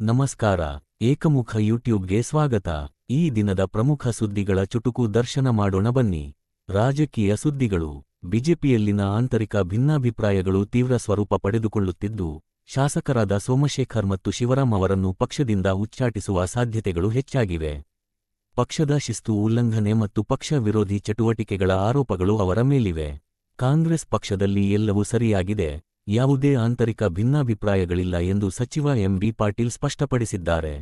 ನಮಸ್ಕಾರ, ಏಕಮುಖ ಯೂಟ್ಯೂಬ್ಗೆ ಸ್ವಾಗತ. ಈ ದಿನದ ಪ್ರಮುಖ ಸುದ್ದಿಗಳ ಚುಟುಕು ದರ್ಶನ ಮಾಡೋಣ ಬನ್ನಿ. ರಾಜಕೀಯ ಸುದ್ದಿಗಳು. ಬಿಜೆಪಿಯಲ್ಲಿನ ಆಂತರಿಕ ಭಿನ್ನಾಭಿಪ್ರಾಯಗಳು ತೀವ್ರ ಸ್ವರೂಪ ಪಡೆದುಕೊಳ್ಳುತ್ತಿದ್ದು, ಶಾಸಕರಾದ ಸೋಮಶೇಖರ್ ಮತ್ತು ಶಿವರಾಮ್ ಅವರನ್ನು ಪಕ್ಷದಿಂದ ಉಚ್ಚಾಟಿಸುವ ಸಾಧ್ಯತೆಗಳು ಹೆಚ್ಚಾಗಿವೆ. ಪಕ್ಷದ ಶಿಸ್ತು ಉಲ್ಲಂಘನೆ ಮತ್ತು ಪಕ್ಷ ವಿರೋಧಿ ಚಟುವಟಿಕೆಗಳ ಆರೋಪಗಳು ಅವರ ಮೇಲಿವೆ. ಕಾಂಗ್ರೆಸ್ ಪಕ್ಷದಲ್ಲಿ ಎಲ್ಲವೂ ಸರಿಯಾಗಿದೆ. ಯಾವುದೇ ಆಂತರಿಕ ಭಿನ್ನಾಭಿಪ್ರಾಯಗಳಿಲ್ಲ ಎಂದು ಸಚಿವ ಎಂಬಿ ಪಾಟೀಲ್ ಸ್ಪಷ್ಟಪಡಿಸಿದ್ದಾರೆ.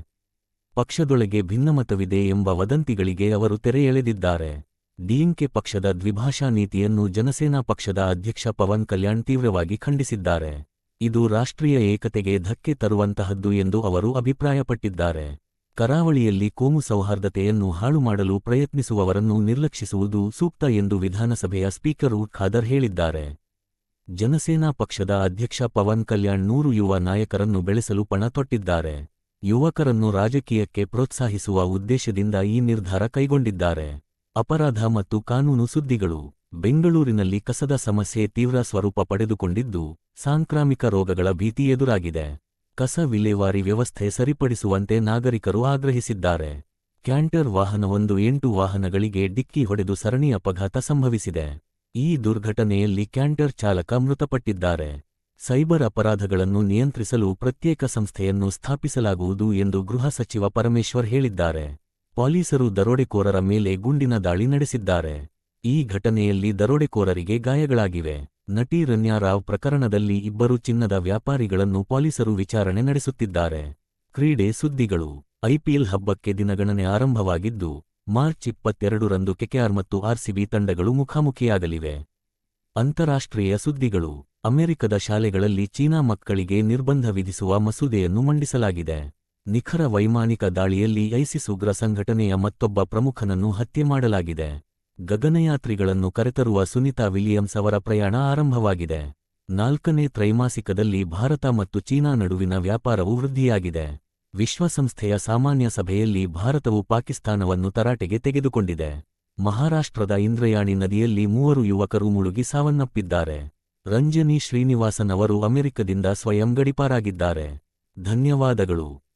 ಪಕ್ಷದೊಳಗೆ ಭಿನ್ನಮತವಿದೆ ಎಂಬ ವದಂತಿಗಳಿಗೆ ಅವರು ತೆರೆ ಎಳೆದಿದ್ದಾರೆ ಡಿಎಂಕೆ ಪಕ್ಷದ ದ್ವಿಭಾಷಾ ನೀತಿಯನ್ನು ಜನಸೇನಾ ಪಕ್ಷದ ಅಧ್ಯಕ್ಷ ಪವನ್ ಕಲ್ಯಾಣ್ ತೀವ್ರವಾಗಿ ಖಂಡಿಸಿದ್ದಾರೆ. ಇದು ರಾಷ್ಟ್ರೀಯ ಏಕತೆಗೆ ಧಕ್ಕೆ ತರುವಂತಹದ್ದು ಎಂದು ಅವರು ಅಭಿಪ್ರಾಯಪಟ್ಟಿದ್ದಾರೆ. ಕರಾವಳಿಯಲ್ಲಿ ಕೋಮು ಸೌಹಾರ್ದತೆಯನ್ನು ಹಾಳು ಮಾಡಲು ಪ್ರಯತ್ನಿಸುವವರನ್ನು ನಿರ್ಲಕ್ಷಿಸುವುದು ಸೂಕ್ತ ಎಂದು ವಿಧಾನಸಭೆಯ ಸ್ಪೀಕರ್ ಖಾದರ್ ಹೇಳಿದ್ದಾರೆ. ಜನಸೇನಾ ಪಕ್ಷದ ಅಧ್ಯಕ್ಷ ಪವನ್ ಕಲ್ಯಾಣ್ ನೂರು ಯುವ ನಾಯಕರನ್ನು ಬೆಳೆಸಲು ಪಣ ತೊಟ್ಟಿದ್ದಾರೆ. ಯುವಕರನ್ನು ರಾಜಕೀಯಕ್ಕೆ ಪ್ರೋತ್ಸಾಹಿಸುವ ಉದ್ದೇಶದಿಂದ ಈ ನಿರ್ಧಾರ ಕೈಗೊಂಡಿದ್ದಾರೆ. ಅಪರಾಧ ಮತ್ತು ಕಾನೂನು ಸುದ್ದಿಗಳು. ಬೆಂಗಳೂರಿನಲ್ಲಿ ಕಸದ ಸಮಸ್ಯೆ ತೀವ್ರ ಸ್ವರೂಪ ಪಡೆದುಕೊಂಡಿದ್ದು, ಸಾಂಕ್ರಾಮಿಕ ರೋಗಗಳ ಭೀತಿ ಎದುರಾಗಿದೆ. ಕಸ ವಿಲೇವಾರಿ ವ್ಯವಸ್ಥೆ ಸರಿಪಡಿಸುವಂತೆ ನಾಗರಿಕರು ಆಗ್ರಹಿಸಿದ್ದಾರೆ. ಕ್ಯಾಂಟರ್ ವಾಹನವೊಂದು ಎಂಟು ವಾಹನಗಳಿಗೆ ಡಿಕ್ಕಿ ಹೊಡೆದು ಸರಣಿ ಅಪಘಾತ ಸಂಭವಿಸಿದೆ. ಈ ದುರ್ಘಟನೆಯಲ್ಲಿ ಕ್ಯಾಂಟರ್ ಚಾಲಕ ಮೃತಪಟ್ಟಿದ್ದಾರೆ. ಸೈಬರ್ ಅಪರಾಧಗಳನ್ನು ನಿಯಂತ್ರಿಸಲು ಪ್ರತ್ಯೇಕ ಸಂಸ್ಥೆಯನ್ನು ಸ್ಥಾಪಿಸಲಾಗುವುದು ಎಂದು ಗೃಹ ಸಚಿವ ಪರಮೇಶ್ವರ್ ಹೇಳಿದ್ದಾರೆ. ಪೊಲೀಸರು ದರೋಡೆಕೋರರ ಮೇಲೆ ಗುಂಡಿನ ದಾಳಿ ನಡೆಸಿದ್ದಾರೆ. ಈ ಘಟನೆಯಲ್ಲಿ ದರೋಡೆಕೋರರಿಗೆ ಗಾಯಗಳಾಗಿವೆ. ನಟಿ ರನ್ಯಾರಾವ್ ಪ್ರಕರಣದಲ್ಲಿ ಇಬ್ಬರು ಚಿನ್ನದ ವ್ಯಾಪಾರಿಗಳನ್ನು ಪೊಲೀಸರು ವಿಚಾರಣೆ ನಡೆಸುತ್ತಿದ್ದಾರೆ. ಕ್ರೀಡೆ ಸುದ್ದಿಗಳು. ಐಪಿಎಲ್ ಹಬ್ಬಕ್ಕೆ ದಿನಗಣನೆ ಆರಂಭವಾಗಿದ್ದು ಮಾರ್ಚ್ ಇಪ್ಪತ್ತೆರಡರಂದು ಕೆಕೆಆರ್ ಮತ್ತು ಆರ್ಸಿಬಿ ತಂಡಗಳು ಮುಖಾಮುಖಿಯಾಗಲಿವೆ. ಅಂತಾರಾಷ್ಟ್ರೀಯ ಸುದ್ದಿಗಳು. ಅಮೆರಿಕದ ಶಾಲೆಗಳಲ್ಲಿ ಚೀನಾ ಮಕ್ಕಳಿಗೆ ನಿರ್ಬಂಧ ವಿಧಿಸುವ ಮಸೂದೆಯನ್ನು ಮಂಡಿಸಲಾಗಿದೆ. ನಿಖರ ವೈಮಾನಿಕ ದಾಳಿಯಲ್ಲಿ ಐಸಿಸ್ ಉಗ್ರ ಸಂಘಟನೆಯ ಮತ್ತೊಬ್ಬ ಪ್ರಮುಖನನ್ನು ಹತ್ಯೆ ಮಾಡಲಾಗಿದೆ. ಗಗನಯಾತ್ರಿಗಳನ್ನು ಕರೆತರುವ ಸುನಿತಾ ವಿಲಿಯಮ್ಸ್ ಅವರ ಪ್ರಯಾಣ ಆರಂಭವಾಗಿದೆ. ನಾಲ್ಕನೇ ತ್ರೈಮಾಸಿಕದಲ್ಲಿ ಭಾರತ ಮತ್ತು ಚೀನಾ ನಡುವಿನ ವ್ಯಾಪಾರವು ವೃದ್ಧಿಯಾಗಿದೆ. ವಿಶ್ವಸಂಸ್ಥೆಯ ಸಾಮಾನ್ಯ ಸಭೆಯಲ್ಲಿ ಭಾರತವು ಪಾಕಿಸ್ತಾನವನ್ನು ತರಾಟೆಗೆ ತೆಗೆದುಕೊಂಡಿದೆ. ಮಹಾರಾಷ್ಟ್ರದ ಇಂದ್ರಯಾಣಿ ನದಿಯಲ್ಲಿ ಮೂವರು ಯುವಕರು ಮುಳುಗಿ ಸಾವನ್ನಪ್ಪಿದ್ದಾರೆ. ರಂಜನಿ ಶ್ರೀನಿವಾಸನ್ ಅವರು ಅಮೆರಿಕದಿಂದ ಸ್ವಯಂ ಗಡಿಪಾರಾಗಿದ್ದಾರೆ ಧನ್ಯವಾದಗಳು.